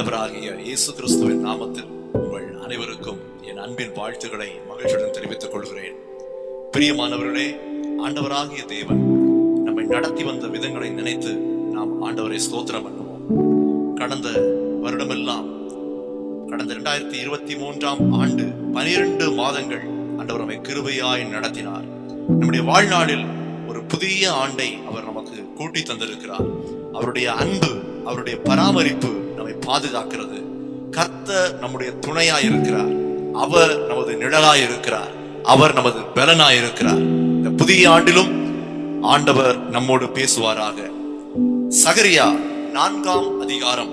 ஆண்டவராகிய இயேசு கிறிஸ்துவின் நாமத்தில் உங்கள் அனைவருக்கும் என் அன்பின் வாழ்த்துக்களை மகிழ்ச்சியுடன் தெரிவித்துக் கொள்கிறேன். பிரியமானவர்களே ஆண்டவராகிய தேவன் நம்மை நடத்தி வந்த விதங்களை நினைத்து நாம் ஆண்டவரை ஸ்தோத்திரம் பண்ணுவோம். கடந்த வருடமெல்லாம் கடந்த இரண்டாயிரத்தி இருபத்தி மூன்றாம் ஆண்டு பனிரெண்டு மாதங்கள் ஆண்டவர் நம்மை கிருபையாய் நடத்தினார். நம்முடைய வாழ்நாளில் ஒரு புதிய ஆண்டை அவர் நமக்கு கூட்டி தந்திருக்கிறார். அவருடைய அன்பு அவருடைய பராமரிப்பு நம்மை பாதுகாக்கிறது. கர்த்தர் நம்முடைய துணையா இருக்கிறார். அவர் நமது நிழலாய் இருக்கிறார். அவர் நமது பலனாய் இருக்கிறார். இந்த புதிய ஆண்டிலும் ஆண்டவர் நம்மோடு பேசுவாராக. சகரியா நான்காம் அதிகாரம்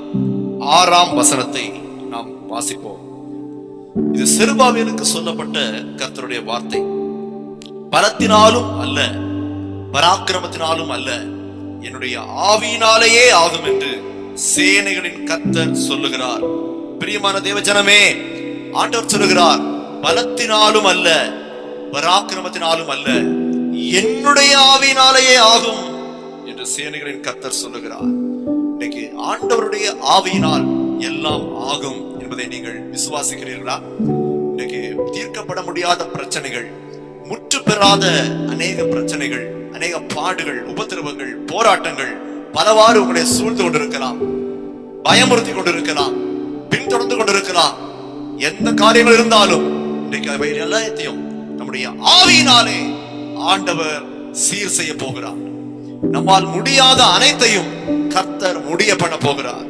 ஆறாம் வசனத்தை நாம் வாசிப்போம். இது சிறுபாவியனுக்கு சொல்லப்பட்ட கர்த்தருடைய வார்த்தை. பலத்தினாலும் அல்ல பராக்கிரமத்தினாலும் அல்ல என்னுடைய ஆவியினாலேயே ஆகும் என்று சேனைகளின் கத்தர் சொல்லுகிறார். பிரியமான தேவஜனமே ஆண்டவர் சொல்லுகிறார் பலத்தினாலும் அல்ல பராக்கிரமத்தினாலும் அல்ல என்னுடைய ஆவியினாலேயே ஆகும் என்று சேனைகளின் கத்தர் சொல்லுகிறார். இன்னைக்கு ஆண்டவருடைய ஆவியினால் எல்லாம் ஆகும் என்பதை நீங்கள் விசுவாசிக்கிறீர்களா? இன்னைக்கு தீர்க்கப்பட முடியாத பிரச்சனைகள் முற்று பெறாத அநேக பிரச்சனைகள் அநேக பாடுகள் உபத்திரவங்கள் போராட்டங்கள் பலவாறு உங்களை சூழ்ந்து கொண்டிருக்கலாம். பயமுறுத்தி கொண்டிருக்கலாம். பின்தொடர்ந்து கொண்டிருக்கலாம். எந்த காரியங்கள் இருந்தாலும் இன்னைக்கு அவை எல்லாத்தையும் நம்முடைய ஆவியினாலே ஆண்டவர் சீர் செய்ய போகிறார். நம்மால் முடியாத அனைத்தையும் கர்த்தர் முடிய பண்ண போகிறார்.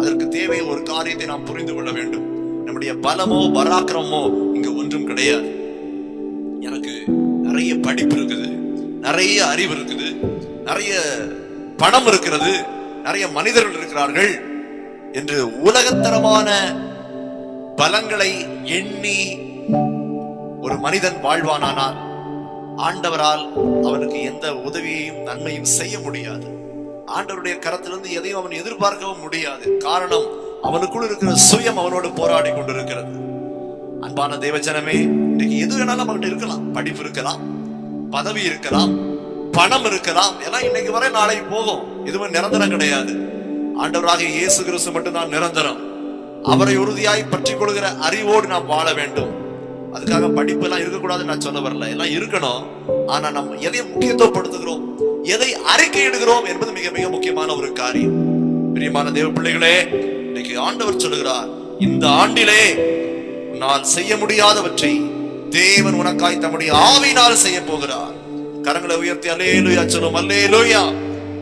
அதற்கு தேவை ஒரு காரியத்தை நாம் புரிந்து கொள்ள வேண்டும். நம்முடைய பலமோ பராக்கிரமோ இங்கு ஒன்றும் கிடையாது. எனக்கு நிறைய படிப்பு இருக்குது. நிறைய அறிவு இருக்குது. நிறைய பணம் இருக்கிறது நிறைய மனிதர்கள் இருக்கிறார்கள் என்று உலகத்தரமான பலங்களை எண்ணி ஒரு மனிதன் வாழ்வானானால் ஆண்டவரால் அவனுக்கு எந்த உதவியையும் நன்மையும் செய்ய முடியாது. ஆண்டவருடைய கரத்திலிருந்து எதையும் அவன் எதிர்பார்க்கவும் முடியாது. காரணம் அவனுக்குள் இருக்கிற சுயம் அவனோடு போராடி கொண்டிருக்கிறது. அன்பான தேவஜனமே இன்னைக்கு எது வேணாலும் அவன்கிட்ட இருக்கலாம். படிப்பு இருக்கலாம் பதவி இருக்கலாம் பணம் இருக்கலாம். எல்லாம் இன்னைக்கு வரை நாளைக்கு போகும். எதுவும் நிரந்தரம் கிடையாது. ஆண்டவராக இயேசு கிறிஸ்து மட்டும்தான் நிரந்தரம். அவரை உறுதியாய் பற்றி கொள்கிற அறிவோடு நாம் வாழ வேண்டும். அதுக்காக படிப்பு எல்லாம் இருக்கக்கூடாதுன்னு நான் சொல்ல வரல. எல்லாம் இருக்கணும். ஆனா நம்ம எதை முக்கியத்துவப்படுத்துகிறோம்? எதை அறிக்கையிடுகிறோம் என்பது மிக மிக முக்கியமான ஒரு காரியம். பிரியமான தேவ பிள்ளைகளே இன்னைக்கு ஆண்டவர் சொல்லுகிறார் இந்த ஆண்டிலே நான் செய்ய முடியாதவற்றை தேவன் உனக்காய் தம்முடைய ஆவினால் செய்ய போகிறார். கரங்களை உயர்த்தி அல்லேலுயா சொல்லும் அல்லேலுயா.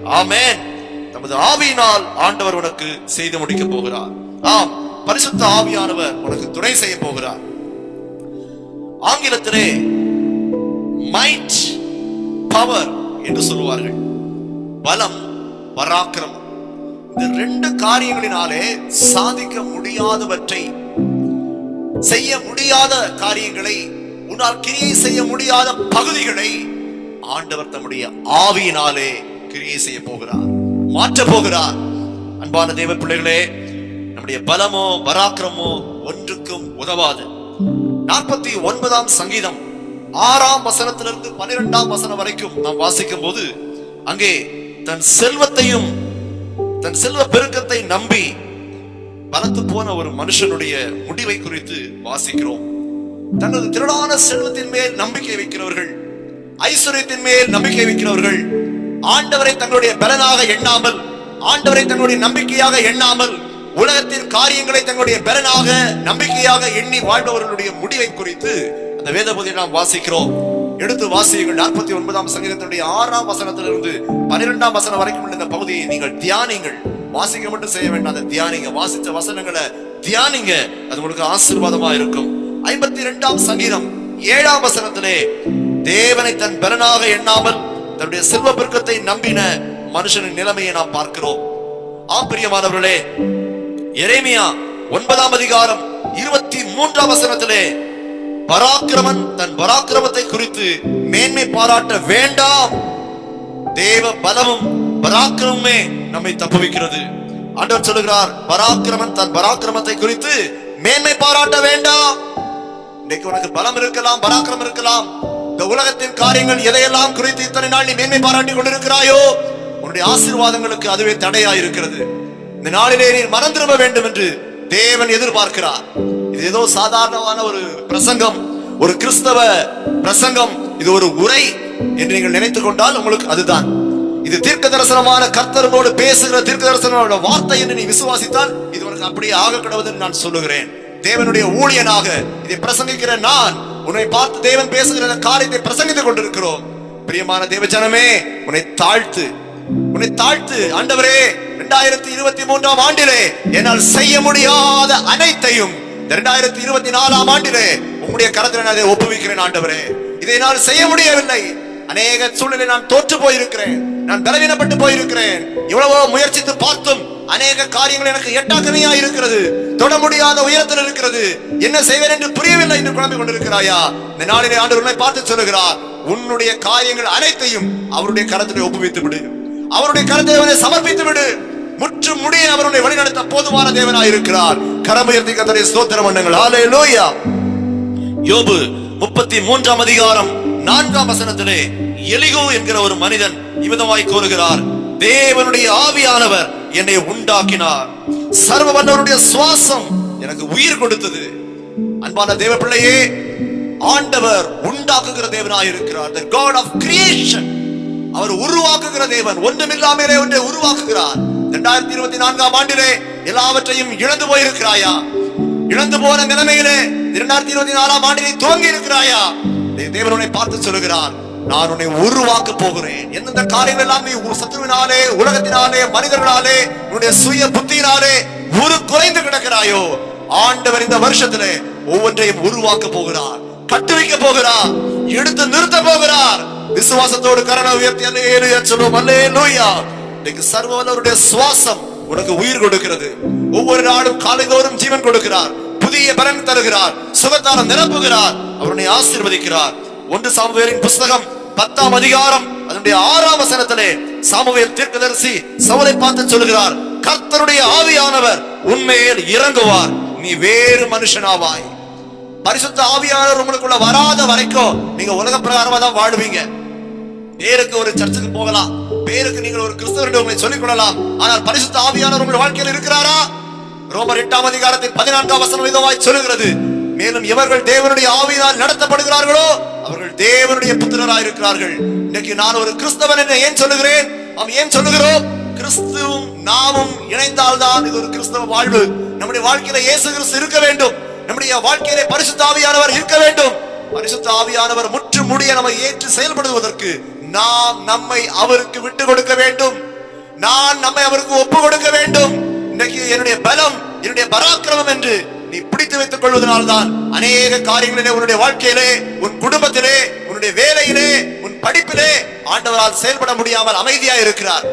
ஆமேன். தமது ஆவியினால் ஆண்டவர் உனக்கு செய்து முடிக்க போகிறார். ஆம் பரிசுத்த ஆவியானவர் உனக்கு துணை செய்ய போகிறார். ஆங்கிலத்திலே மைட் பவர் என்று சொல்லுவார்கள். பலம் பராக்கிரமம். இந்த ரெண்டு காரியங்களினாலே சாதிக்க முடியாதவற்றை செய்ய முடியாத காரியங்களை உன்னால் கிரியை செய்ய முடியாத பகுதிகளை ஆண்டவர் தம்முடைய ஆவியினாலே கிரியை செய்ய போகிறார் மாற்ற போகிறார். அன்பான தேவ பிள்ளைகளே நம்முடைய பலமோ பராக்கிரமோ ஒன்றுக்கும் உதவாது. நாற்பத்தி ஒன்பதாம் சங்கீதம் ஆறாம் வசனத்திலிருந்து பன்னிரெண்டாம் வசனம் வரைக்கும் நாம் வாசிக்கும் போது அங்கே தன் செல்வத்தையும் தன் செல்வ பெருக்கத்தை நம்பி பலத்து போன ஒரு மனுஷனுடைய முடிவை குறித்து வாசிக்கிறோம். தனது திரளான செல்வத்தின் மேல் நம்பிக்கை வைக்கிறவர்கள் ஐஸ்வர்யத்தின் மேல் நம்பிக்கை வைக்கிறவர்கள். ஆண்டவரை தங்களுடைய பலனாக எண்ணாமல் ஆண்டவரை தங்களுடைய நம்பிக்கையாக எண்ணாமல் உலகத்தின் காரியங்களை தங்களுடைய பலனாக நம்பிக்கையாக எண்ணி வாழ்பவர்களுடைய முடிவை குறித்து அந்த வேத பகுதியை நாம் வாசிக்கிறோம். எடுத்து வாசியுங்கள். நாற்பத்தி ஒன்பதாம் சங்கீதத்தினுடைய ஆறாம் வசனத்திலிருந்து பன்னிரெண்டாம் வசனம் வரைக்கும் உள்ள இந்த பகுதியை நீங்கள் தியானிங்கள் வாசிக்க மட்டும் செய்ய வேண்டாம். அந்த தியானிங்க. வாசித்த வசனங்களை தியானிங்க. அது உங்களுக்கு ஆசீர்வாதமா இருக்கும். ஐம்பத்தி இரண்டாம் சங்கீதம் ஏழாம் வசனத்திலே தேவனை தன் பலனாக எண்ணாமல் தன்னுடைய செல்வ பெருக்கத்தை நம்பின மனுஷனின் நிலைமையை நாம் பார்க்கிறோம். ஆம் பிரியமானவர்களே எரேமியா ஒன்பதாம் அதிகாரம் இருபத்தி மூன்றாம் வசனத்திலே பராக்கிரமன் தன் பராக்கிரமத்தை குறித்து மேன்மை பாராட்ட வேண்டாம். தேவ பலமும் பராக்கிரமுமே நம்மை தப்புவிக்கிறது. ஆண்டவர் சொல்லுகிறார் பராக்கிரமன் தன் பராக்கிரமத்தை குறித்து மேன்மை பாராட்ட வேண்டாம். இன்னைக்கு உனக்கு பலம் இருக்கலாம் பராக்கிரமம் இருக்கலாம். இந்த உலகத்தின் காரியங்கள் எதையெல்லாம் குறித்து இத்தனை நாள் நீ மேன்மை பாராட்டி கொண்டிருக்கிறாயோ உன்னுடைய ஆசீர்வாதங்களுக்கு அதுவே தடையா இருக்கிறது இந்த நாளிலே நீ மனம் திரும்ப வேண்டும் என்று தேவன் எதிர்பார்க்கிறார். இது ஏதோ சாதாரணமான ஒரு பிரசங்கம் ஒரு கிறிஸ்தவ பிரசங்கம் இது ஒரு உரை என்று நீங்கள் நினைத்துக் கொண்டால் உங்களுக்கு அதுதான். இது தீர்க்க தரிசனமான கர்த்தர்களோடு பேசுகிற தீர்க்க தரிசனமான வார்த்தை என்று நீ விசுவாசித்தால் இது உனக்கு அப்படியே ஆக கிடவது நான் சொல்லுகிறேன். தேவனுடைய ஊழியனாக இதை பிரசங்கிக்கிற நான் உன்னை பார்த்து தேவன் பேசுகிற காரியத்தை பிரசங்கித்துக் கொண்டிருக்கிறோம். பிரியமான தேவஜனமே உன்னை தாழ்த்து உன்னை தாழ்த்து. ஆண்டவரே இரண்டாயிரத்தி இருபத்தி மூன்றாம் ஆண்டிலே என்னால் செய்ய முடியாத அனைத்தையும் இரண்டாயிரத்தி இருபத்தி நாலாம் ஆண்டிலே உங்களுடைய கரத்தில் நான் அதை ஒப்புவிக்கிறேன் ஆண்டவரே. இதை என்னால் செய்ய முடியவில்லை. அநேக சூழ்நிலை நான் தோற்று போயிருக்கிறேன். நான் பலவீனப்பட்டு போயிருக்கிறேன். இவ்வளவோ முயற்சித்து பார்த்தும் அநேக காரியங்கள் எனக்கு எட்டாக்கமையா இருக்கிறது. தொட முடியாத உயரத்தில் இருக்கிறது. என்ன செய்வேன் என்று புரியவில்லை என்று குழம்பிக் கொண்டிருக்கிறாயா? இந்த நாளிலே ஆண்டு பார்த்து சொல்லுகிறார். உன்னுடைய காரியங்கள் அனைத்தையும் அவருடைய கரத்தில் ஒப்புவித்து விடு. அவருடைய கரத்தை அவனை சமர்ப்பித்து விடு. முற்றும் முடிய அவருடைய வழிநடத்த போதுமான தேவனாய் இருக்கிறார். கரமுயர்த்தி கத்தரை கத்தரை மன்னங்கள் ஆலே லோயா யோபு முப்பத்தி மூன்றாம் அதிகாரம் நான்காம் வசனத்திலே எலிகோ என்கிற ஒரு மனிதன் இமிதமாய் கூறுகிறார். தேவனுடைய ஆவியானவர் என்னை உண்டாக்கினார். சர்வ வல்லவருடைய சுவாசம் எனக்கு உயிர் கொடுத்தது. அன்பான தேவ பிள்ளையே ஆண்டவர் உண்டாக்குகிற தேவனாய் இருக்கிறார். The god of creation. அவர் உருவாக்குகிற தேவன். ஒன்றுமில்லாமலே ஒன்றை உருவாக்குகிறார். இரண்டாயிரத்தி இருபத்தி நான்காம் ஆண்டிலே எல்லாவற்றையும் இழந்து போயிருக்கிறாயா? இழந்து போன நிலைமையிலே இரண்டாயிரத்தி இருபத்தி நாலாம் ஆண்டிலே துவங்கி இருக்கிறாயா தேவன் உன்னை பார்த்து சொல்லுகிறார். நான் உன்னை உருவாக்க போகிறேன். எந்தெந்த காரியங்கள் எல்லாம் நீ சத்துருவினாலே உலகத்தினாலே மனிதர்களாலே உன்னுடைய சுய புத்தியினாலே ஒரு குறைந்து கிடக்கிறாயோ ஆண்டவர் இந்த வருஷத்துல ஒவ்வொன்றையும் உருவாக்க போகிறார். கட்டுவிக்க போகிறார். எடுத்து நிறுத்த போகிறார். விசுவாசத்தோடு கரண உயர்த்தி அல்லேலூயா சொல்லுவோம் அல்லேலூயா. இன்னைக்கு சர்வவல்லவருடைய சுவாசம் உனக்கு உயிர் கொடுக்கிறது. ஒவ்வொரு நாளும் காலைதோறும் ஜீவன் கொடுக்கிறார். புதிய பலன் தருகிறார். சுகத்தால நிரப்புகிறார். அவருடைய ஆசீர்வதிக்கிறார். ஒன்று சாமுவேலின் புஸ்தகம் பத்தாம் அதிகாரம் அதனுடைய ஆறாம் வசனத்திலே சாமுவேல் தீர்க்கதரிசி சவுலை பார்த்து சொல்லுகிறார் கர்த்தருடைய ஆவியானவர் உண்மையில் இறங்குவார். நீ வேறு மனுஷனாவாய். பரிசுத்த ஆவியானவர் உங்களுக்குள்ள வராத வரைக்கும் நீங்க உலக பிரகாரமா தான் வாழுவீங்க. பேருக்கு ஒரு சர்ச்சுக்கு போகலாம் பேருக்கு நீங்கள் ஒரு கிறிஸ்தவர்கள் உங்களை சொல்லிக் கொள்ளலாம். ஆனால் பரிசுத்த ஆவியானவர் உங்கள் வாழ்க்கையில் இருக்கிறாரா? ரோமர் எட்டாம் அதிகாரத்தின் பதினான்காம் வசனம் இதுவாய் சொல்லுகிறது. மேலும் இவர்கள் தேவனுடைய ஆவியினால் நடத்தப்படுகிறார்களோ அவர்கள் தேவனுடைய புத்திரராய் இருக்கிறார்கள் இன்னைக்கு நான் ஒரு கிறிஸ்தவன் என்று ஏன் சொல்லுகிறேன்? நாம் ஏன் சொல்லுகிறோம்? கிறிஸ்துவும் நாமும் இணைந்தால்தான் இது ஒரு கிறிஸ்தவ வாழ்வு. நம்முடைய வாழ்க்கையில இயேசு கிறிஸ்து இருக்க வேண்டும். நம்முடைய வாழ்க்கையிலே பரிசுத்த ஆவியானவர் இருக்க வேண்டும். பரிசுத்த ஆவியானவர் முற்று முடிய நம்மை ஏற்று செயல்படுவதற்கு நாம் நம்மை அவருக்கு விட்டு கொடுக்க வேண்டும். நான் நம்மை அவருக்கு ஒப்பு கொடுக்க வேண்டும். இன்னைக்கு என்னுடைய பலம் என்னுடைய பராக்கிரமம் என்று நீ பிடித்து வைத்துக் கொள்வதனால்தான் அநேக காரியங்களிலே உன்னுடைய வாழ்க்கையிலே உன் குடும்பத்திலே உன் ஆண்டவரால் செயல்பட முடியாமல் அமைதியா இருக்கிறார்.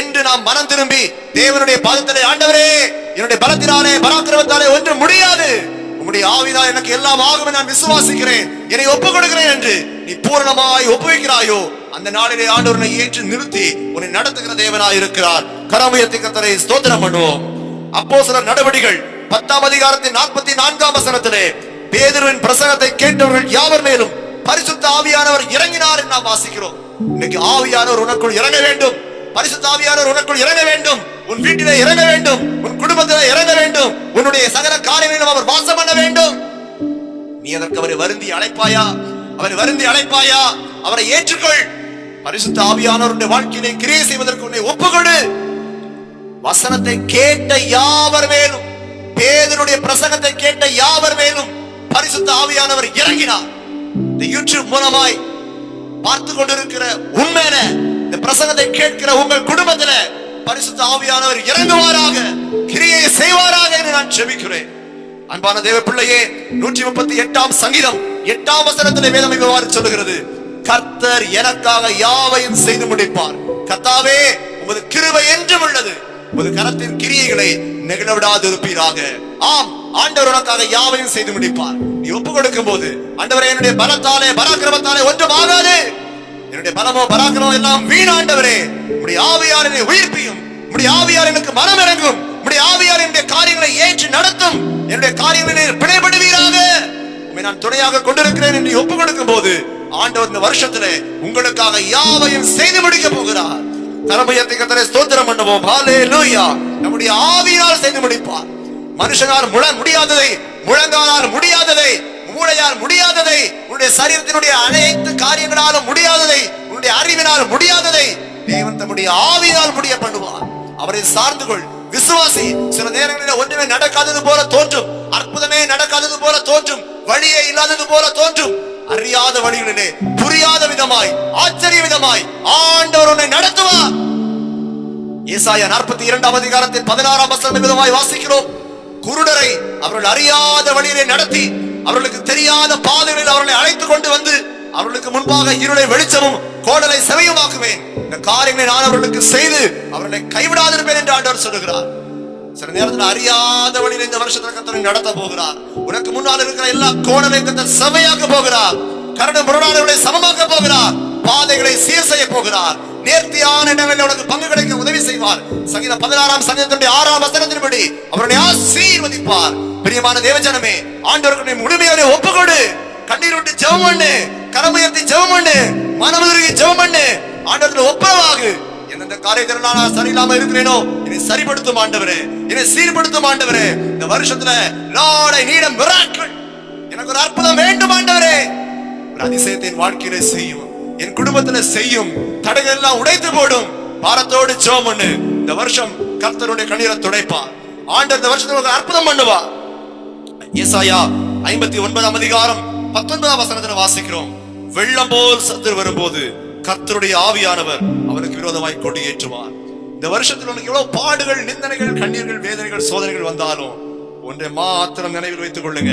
என்று நாம் மனம் திரும்பி தேவனுடைய பாதத்திலே ஆண்டவரே என்னுடைய பலத்தினாலே பராக்கிரமத்தாலே ஒன்று முடியாது. உம்முடைய ஆவிதான் எனக்கு எல்லாம் ஆகும் நான் விசுவாசிக்கிறேன். என்னை ஒப்புக் கொடுக்கிறேன் என்று நீ பூரணமாய் ஒப்புவிக்கிறாயோ அந்த நாளிலே ஆண்டவரனை ஏற்று நிறுத்தி உன்னை நடத்துகிற தேவனாய் இருக்கிறார். கரமுயர்த்தி கத்தரை ஸ்தோத்திரம் பண்ணுவோம். அப்போ சில நடவடிகள் பத்தாம் அதிகாரத்தின் நாற்பத்தி நான்காம் வசனத்திலே பேதுருவின் பிரசங்கத்தை கேட்டவர்கள் யாவர் மேலும் பரிசுத்த ஆவியானவர் இறங்கினார் என்று நாம் வாசிக்கிறோம். இன்னைக்கு ஆவியானவர் உனக்குள் இறங்க வேண்டும். பரிசுத்த ஆவியானவர் உனக்குள் இறங்க வேண்டும். உன் வீட்டிலே இறங்க வேண்டும். உன் குடும்பத்திலே இறங்க வேண்டும். உன்னுடைய சகல காரியங்களிலும் அவர் வாசம் பண்ண வேண்டும். நீ அதற்கு அவரை வருந்தி அழைப்பாயா? அவரை வருந்தி அழைப்பாயா? அவரை ஏற்றுக்கொள். பரிசுத்த ஆவியானவருடைய வாழ்க்கையிலே கிரியை செய்வதற்கு உன்னை ஒப்புக்கொடு. வசனத்தை கேட்ட யாவர் மேலும்? பேதனுடைய பிரசங்கத்தை கேட்ட யாவர் மேலும்? பரிசுத்த ஆவியானவர் இறங்கினார். இந்த யூடியூப் மூலமாய் பார்த்து கொண்டிருக்கிற உண்மையில இந்த பிரசங்கத்தை கேட்கிற உங்கள் குடும்பத்துல பரிசுத்த ஆவியானவர் இறங்குவாராக கிரியை செய்வாராக என்று நான் செபிக்கிறேன். அன்பான தேவ பிள்ளையே நூற்றி முப்பத்தி எட்டாம் சங்கீதம் எட்டாம் வசனத்திலே வேதம் இவ்வாறு சொல்லுகிறது. கர்த்தர் எனக்காக யாவையும் செய்து முடிப்பார். கர்த்தாவே உமது கிருபை என்றும் உள்ளது. உமது கரத்தின் கிரியைகளை நெகிழ விடாது இருப்பீராக ஆம் ஆண்டவர் உனக்காக யாவையும் செய்து முடிப்பார். நீ ஒப்பு கொடுக்கும் போது ஆண்டவரே என்னுடைய பலத்தாலே பராக்கிரமத்தாலே ஒன்றும் ஆகாது என்னுடைய பலமோ பராக்கிரமோ எல்லாம் வீணாண்டவரே உடைய ஆவியார் என்னை உயிர்ப்பியும் உடைய ஆவியார் எனக்கு மனம் இறங்கும் உடைய ஆவியார் என்னுடைய காரியங்களை ஏற்று நடத்தும். என்னுடைய காரியங்களை நீர் பிணைப்படுவீராக நான் துணையாக கொண்டிருக்கிறேன் என்று ஒப்பு கொடுக்கும் போது ஆண்டவர் இந்த வருஷத்துல உங்களுக்காக யாவையும் செய்து முடிக்க போகிறார். தரமுயர்த்தி கத்தரை ஸ்தோத்திரம் பண்ணுவோம். நம்முடைய ஆவியால் செய்து முடிப்பார். மனுஷனால் முழ முடியாததை முழங்காலால் முடியாததை மூளையால் முடியாததை உன்னுடைய சரீரத்தினுடைய அனைத்து காரியங்களாலும் முடியாததை உன்னுடைய அறிவினால் முடியாததை தேவன் தம்முடைய ஆவியால் முடிய பண்ணுவார். அவரை சார்ந்து கொள். விசுவாசி சில நேரங்களில் ஒன்றுமே நடக்காதது போல தோன்றும். அற்புதமே நடக்காதது போல தோன்றும். வழியே இல்லாதது போல தோன்றும். அறியாத வழிகளிலே புரியாத விதமாய் ஆச்சரிய விதமாய் ஆண்டவர் உன்னை நடத்துவார். ஏசாயா நாற்பத்தி இரண்டாம் அதிகாரத்தில் பதினாறாம் வசனம் விதமாய் வாசிக்கிறோம். குருடரை அவர்கள் அறியாத வழியிலே நடத்தி அவர்களுக்கு தெரியாத பாதைகளில் அவர்களை அழைத்து கொண்டு வந்து அவர்களுக்கு முன்பாக இருளை வெளிச்சமும் கோடலை செவையுமாக்குமே இந்த காரியங்களை நான் அவர்களுக்கு செய்து அவர்களை கைவிடாதிருப்பேன் என்று ஆண்டவர் சொல்லுகிறார். சில நேரத்தில் அறியாத வழியில் இந்த வருஷத்துல கத்தனை நடத்த போகிறார். உனக்கு முன்னால் இருக்கிற எல்லா கோடலை கத்தர் செவையாக்க போகிறார். கரடு முரணாளர்களை சமமாக்க போகிறார். பாதைகளை சீர் செய்ய போகிறார். நேர்த்தியான இடங்களில் உனக்கு பங்கு கிடைக்க உதவி செய்வார். சங்கீதம் பதினாறாம் சங்கீதத்தினுடைய ஆறாம் வசனத்தின்படி அவருடைய ஆசீர்வதிப்பார். பிரியமான தேவஜனமே ஆண்டவருக்கு முழுமையான ஒப்புக்கொடு. கண்ணீர் விட்டு ஜெபம் பண்ணு. கரமுயர்த்தி ஜெபம் பண்ணு. மனமுருகி ஜெபம் பண்ணு. ஆண்டவருக்கு ஒப்புரவாகு. எந்தெந்த காரியத்தில் நான் சரியில்லாம இருக்கிறேனோ இதை சரிப்படுத்தும் ஆண்டவரே. என்னை சீர்படுத்தும் ஆண்டவரே. இந்த வருஷத்துல லார்ட் நீடம் நீட் எனக்கு ஒரு அற்புதம் வேண்டும் ஆண்டவரே. ஒரு அதிசயத்தின் வாழ்க்கையில செய்யும். என் குடும்பத்துல செய்யும் தடைகள் எல்லாம் உடைத்து போடும். பாரத்தோடு ஜோமன்னு. இந்த வருஷம் கர்த்தருடைய கண்ணீரை துடைப்பா. ஆண்டு இந்த வருஷத்துல அற்புதம் பண்ணுவா. ஏசாயா ஐம்பத்தி ஒன்பதாம் அதிகாரம் பத்தொன்பதாம் வசனத்துல வாசிக்கிறோம். வெள்ளம் போல் சத்துரு வரும்போது கர்த்தருடைய ஆவியானவர் அவனுக்கு விரோதமாய் கொடி ஏற்றுவார் இந்த வருஷத்தில் உனக்கு எவ்வளவு பாடுகள் நிந்தனைகள் கண்ணீர்கள் வேதனைகள் சோதனைகள் வந்தாலும் ஒன்றை மாத்திரம் நினைவில் வைத்துக் கொள்ளுங்க.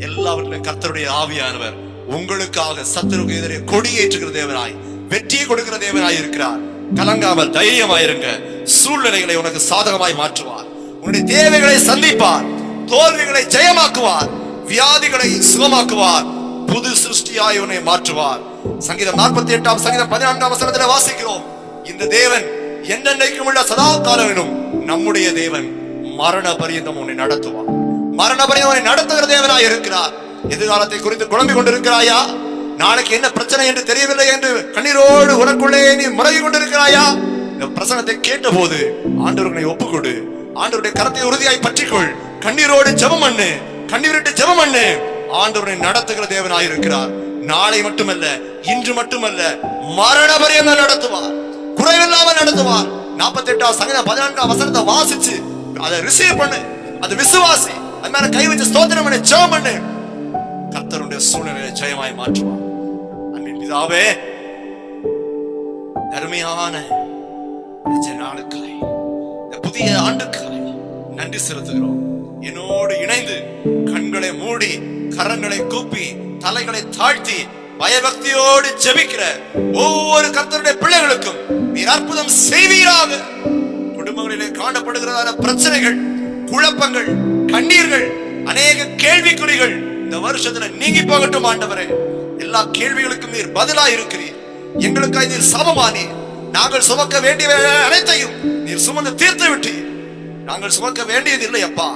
எல்லாவற்றிலும் கர்த்தருடைய ஆவியானவர் உங்களுக்காக சத்துருக்கு எதிரே கொடியேற்றுகிற தேவராய் தேவனாய் வெற்றியை கொடுக்கிற தேவனாய் இருக்கிறார். கலங்காமல் தைரியமாயிருங்க. சூழ்நிலைகளை உனக்கு சாதகமாய் மாற்றுவார். உன்னுடைய தேவைகளை சந்திப்பார். தோல்விகளை ஜெயமாக்குவார். வியாதிகளை சுகமாக்குவார். புது சிருஷ்டியாய் உன்னை மாற்றுவார். சங்கீதம் நாற்பத்தி எட்டாம் சங்கீதம் பதினான்காம் வசனத்தில் வாசிக்கிறோம். இந்த தேவன் என்னென்னைக்கும் உள்ள சதா காலவிலும் நம்முடைய தேவன் மரண பரியந்தம் உன்னை நடத்துவார். மரண பரியந்தம் உன்னை நடத்துகிற தேவனாய் இருக்கிறார். எதிர்காலத்தை குறித்து குழம்பிக் கொண்டிருக்கிறாயா? நாளைக்கு என்ன பிரச்சனை என்று தெரியவில்லை என்று கண்ணீரோடு உனக்குள்ளே நீ முறகி கொண்டிருக்கிறாயா? இந்த பிரசனத்தை கேட்டபோது ஆண்டவர்களை ஒப்புக்கொடு. ஆண்டவருடைய கரத்தை உறுதியாய் பற்றிக்கொள். கண்ணீரோடு ஜெபம் பண்ணு. கண்ணீரிட்டு ஜெபம் பண்ணு. ஆண்டவரை நடத்துகிற தேவனாய் இருக்கிறார். நாளை மட்டுமல்ல இன்று மட்டுமல்ல மரண பரியந்தம் நடத்துவார். குறைவில்லாமல் நடத்துவார். நாற்பத்தி எட்டாம் சங்கீதம் பதினான்காம் வசனத்தை வாசிச்சு அதை ரிசீவ் பண்ணு. அது விசுவாசி. அது மேல கை வச்சு ஸ்தோத்திரம் பண்ணு ஜெபம் பண்ணு. கர்த்தருடைய சூழ்நிலையை ஜெயமாய் மாற்றுவார். அன்பின் பிதாவே அருமையான நாளுக்காய் இந்த புதிய ஆண்டுக்காய் நன்றி செலுத்துகிறோம். என்னோடு இணைந்து கண்களை மூடி கரங்களை கூப்பி தலைகளை தாழ்த்தி பயபக்தியோடு ஜெபிக்கிற ஒவ்வொரு கர்த்தருடைய பிள்ளைகளுக்கும் நீர் அற்புதம் செய்வீராக. குடும்பங்களிலே காணப்படுகிறதான பிரச்சனைகள் குழப்பங்கள் கண்ணீர்கள் அநேக கேள்விக்குறிகள் இந்த வருஷத்துல நீங்கி போகட்டும் ஆண்டவரே. எல்லா கேள்விகளுக்கும் நீர் பதிலா இருக்கிறீர் எங்களுக்காய் நீர் சமமானி நாங்கள் சுமக்க வேண்டிய அனைத்தையும் நீர் சுமந்து தீர்த்து விட்டீர். நாங்கள் சுமக்க வேண்டியது இல்லை அப்பா.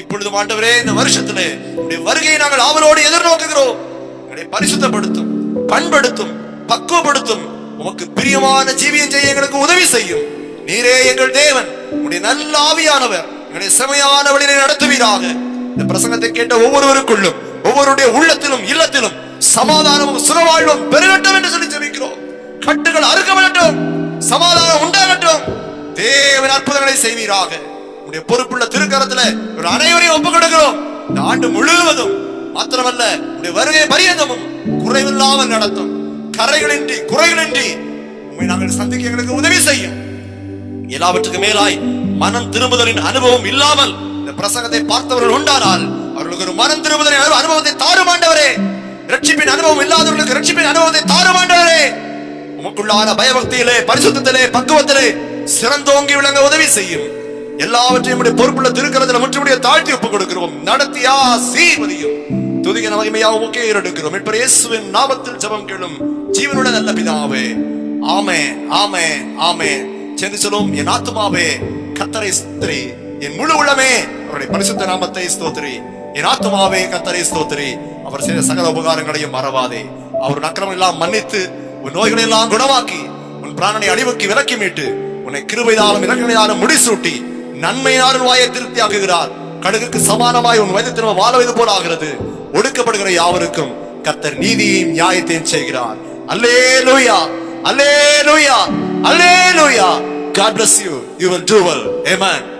இப்பொழுது ஆண்டவரே இந்த வருஷத்துல உடைய வருகையை நாங்கள் ஆவலோடு எதிர்நோக்குகிறோம். எங்களை பரிசுத்தப்படுத்தும் பண்படுத்தும் பக்குவப்படுத்தும். உமக்கு பிரியமான ஜீவியம் செய்ய எங்களுக்கு உதவி செய்யும். நீரே எங்கள் தேவன் உடைய நல்ல ஆவியானவர். எங்களை செமையான வழியை நடத்துவீராக. இந்த பிரசங்கத்தை கேட்ட ஒவ்வொருவருக்குள்ளும் ஒவ்வொருடைய உள்ளத்திலும் இல்லத்திலும் சமாதானமும் சுரவாழ்வும் பெருகட்டும் என்று சொல்லி ஜெபிக்கிறோம். கட்டுகள் அறுக்கப்படட்டும் சமாதானம் உண்டாகட்டும். தேவன் அற்புதங்களை செய்வீராக. உடைய பொறுப்புள்ள திருக்கரத்துல ஒரு அனைவரையும் ஒப்புக் கொடுக்கிறோம் இந்த ஆண்டு முழுவதும் மாத்திரமல்ல உடைய வருகை பரியந்தமும் குறைவில்லாமல் நடத்தும். கரைகளின்றி குறைகளின்றி உண்மை நாங்கள் சந்திக்க எங்களுக்கு உதவி செய்யும். எல்லாவற்றுக்கு மேலாய் மனம் திரும்புதலின் அனுபவம் இல்லாமல் இந்த பிரசங்கத்தை பார்த்தவர்கள் உண்டானால் அவர்களுக்கு ஒரு மனம் திரும்புதலின் அனுபவத்தை தாருமாண்டவரே ரட்சிப்பின் அனுபவம் இல்லாதவர்களுக்கு ரட்சிப்பின் அனுபவத்தை தாருமாண்டவரே உமக்குள்ளான பயபக்தியிலே பரிசுத்திலே பக்குவத்திலே சிறந்தோங்கி விளங்க உதவி செய்யும். எல்லாவற்றையும் உடைய பொறுப்புள்ள திருக்கிறதுல முற்றுமுடிய தாழ்த்தி ஒப்புக் கொடுக்கிறோம். நடத்தியா சீர்வதியும் துதிக மகிமையா உமக்கே எடுக்கிறோம் இப்ப இயேசுவின் நாமத்தில் ஜெபம் கேளும். ஜீவனுடன் நல்ல பிதாவே. ஆமே ஆமே ஆமே சென்று சொல்லும் என் ஆத்துமாவே கத்தரை ஸ்திரி என் முழு உள்ளமே. அவருடைய பரிசுத்த நாமத்தை ஸ்தோத்திரி. என் ஆத்மாவே கத்தரை ஸ்தோத்திரி அவர் செய்த சகல உபகாரங்களையும் மறவாதே அவர் அக்கிரமம் எல்லாம் மன்னித்து உன் நோய்களை எல்லாம் குணமாக்கி உன் பிராணனை அழிவுக்கு விலக்கி மீட்டு உன்னை கிருபையாலும் இறங்கினாலும் முடிசூட்டி நன்மையாலும் வாயை திருப்தியாக்குகிறார் கடுகுக்கு சமானமாய் உன் வயதத்தினம் திரும்ப வாழ போல ஆகிறது ஒடுக்கப்படுகிற யாவருக்கும் கத்தர் நீதியையும் நியாயத்தையும் செய்கிறார் அல்லேலூயா அல்லேலூயா அல்லேலூயா God bless you. You will do well. Amen.